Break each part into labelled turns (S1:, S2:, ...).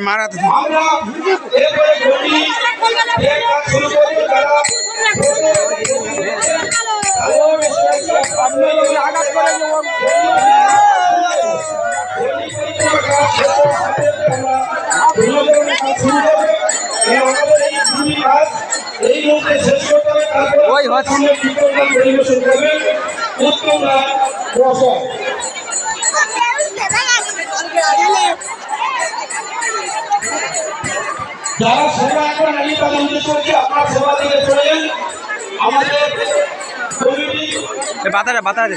S1: মারা
S2: আমরা এরপরে ঘটি এক কাজ শুরু করব রসক যারা সেবা এখন আমি তাদের উদ্দেশ্য করছি আপনার সেবা থেকে চলে যান। আমাদের
S1: বাতারে বাতারে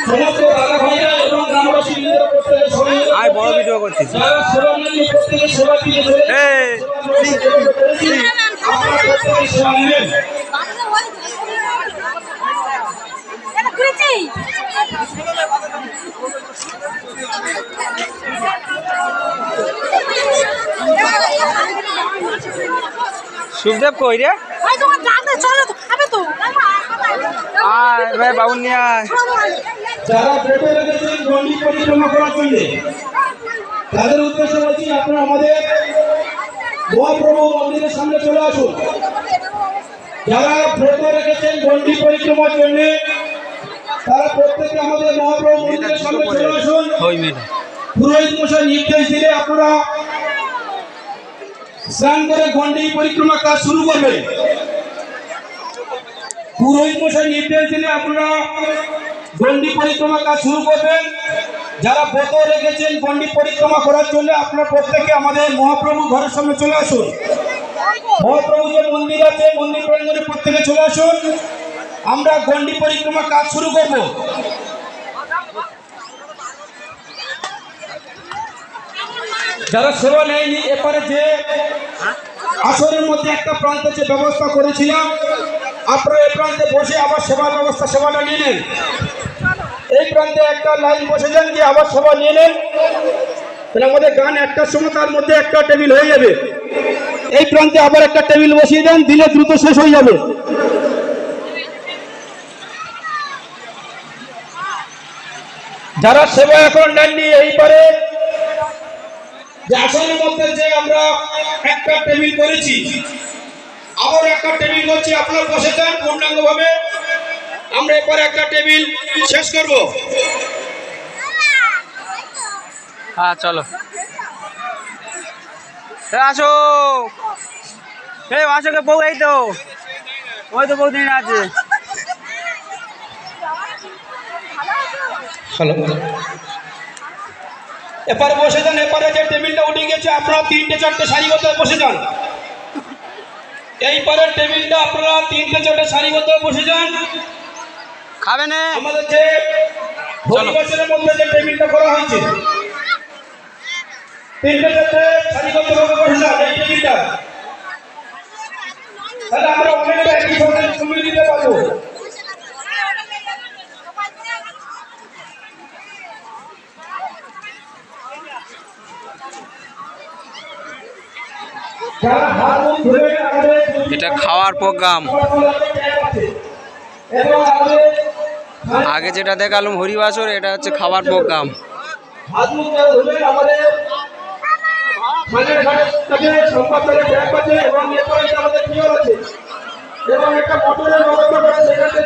S1: আমি বড় ভিডিও করছি
S2: সেবা নিয়ে প্রত্যেকের সেবা দিয়ে চলে যান।
S1: এই
S2: আপনারা প্রত্যেকের সেবা নেবেন
S1: সুখদেব কই রে? আয় ভাই বাবু নিয়ে আয়।
S2: যারা ভোটে রেখেছেন গন্ডি পরিক্রমা করার জন্য তাদের উদ্দেশ্য বলছি আপনারা আমাদের মহাপ্রভু মন্দিরের সামনে চলে আসুন। যারা ভোটে রেখেছেন গন্ডি পরিক্রমার জন্য তারা প্রত্যেকে আমাদের মহাপ্রভু মন্দিরের সামনে চলে আসুন। পুরোহিত মশাই নির্দেশ দিলে আপনারা স্নান করে গন্ডি পরিক্রমা কাজ শুরু করবেন পুরোহিত মশাই নির্দেশ দিলে আপনারা গন্ডি পরিক্রমা কাজ শুরু করবেন। যারা ব্রত রেখেছেন গন্ডি পরিক্রমা করার জন্য আপনারা প্রত্যেকে আমাদের মহাপ্রভু ঘরের সামনে চলে আসুন। মহাপ্রভু যে মন্দির আছে, মন্দির প্রাঙ্গণে প্রত্যেকে চলে আসুন। আমরা গন্ডি পরিক্রমা কাজ শুরু করব। যারা সেবা নেয়নি, এপারে যে আসরের মধ্যে একটা প্রান্তে যে ব্যবস্থা করেছিলাম, আপনারা এই প্রান্তে বসে আবার সেবার ব্যবস্থা, সেবাটা নিয়ে নেন। এই প্রান্তে একটা লাইন বসে যান যে আবার সেবা নিয়ে নেন। তাহলে আমাদের গান একটার সময় তার মধ্যে একটা টেবিল হয়ে যাবে। এই প্রান্তে আবার একটা টেবিল বসিয়ে দেন, দিলে দ্রুত শেষ হয়ে যাবে। যারা সেবা এখন নেননি এইবারে যে আসনের মধ্যে যে আমরা একটা টেবিল করেছি আবার একটা টেবিল করছি আপনারা বসে যান পূর্ণাঙ্গ আমরা এরপরে একটা টেবিল শেষ করব।
S1: হ্যাঁ চলো। আসো। এই আসোকে বউ এই তো। ওই তো বউ দিন আছে?
S2: হ্যালো। এপারে বসে যান এপারে যে টেবিলটা উঠে গেছে আপনারা তিনটে চারটে হয়ে বসে যান? এই পারের টেবিলটা আপনারা তিনটে চারটে হয়ে বসে যান?
S1: খাবে না।
S2: আমাদের যে পরিবেশের মধ্যে যে টেবিলটা করা হয়েছে তিনটে চারটে ভাবে বসে যান এই টেবিলটা? তাহলে আমরা অনেকটা একই সঙ্গে সময় দিতে পারব যারা হাত মুখ ধুয়ে আমাদের
S1: এটা খাওয়ার প্রোগ্রাম। আগে যেটা দেখালাম হরিবাসর এটা হচ্ছে খাওয়ার প্রোগ্রাম।
S2: এবং একটা মোটরের ব্যবস্থা করে সেখানে